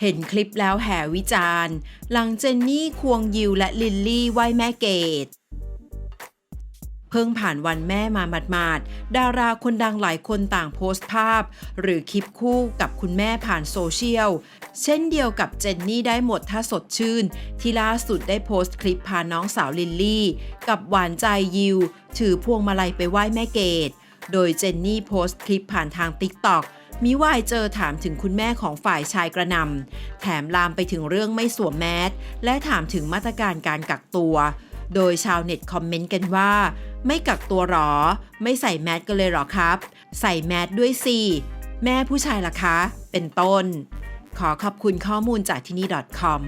เห็นคลิปแล้วแห่วิจารณ์ หลังเจนนี่ควงยิวและลิลลี่ไหว้แม่เกดเพิ่งผ่านวันแม่มาหมาดๆ ดาราคนดังหลายคนต่างโพสต์ภาพ หรือคลิปคู่กับคุณแม่ผ่านโซเชียล เช่นเดียวกับเจนนี่ได้หมดถ้าสดชื่น ที่ล่าสุดได้โพสต์คลิปพาน้องสาวลิลลี่ กับหวานใจยิว ถือพวงมาลัยไปไหว้แม่เกดโดยเจนนี่โพสต์คลิปผ่านทางติ๊กต็อก มิวายเจอถามถึงคุณแม่ของฝ่ายชายกระนำแถมลามไปถึงเรื่องไม่สวมแมสและถามถึงมาตรการการกักตัว โดยชาวเน็ตคอมเมนต์กันว่า ไม่กักตัวหรอ ไม่ใส่แมสกันเลยหรอครับ ใส่แมสด้วยสิแม่ผู้ชายล่ะคะ เป็นต้น ขอขอบคุณข้อมูลจากที่นี่ .com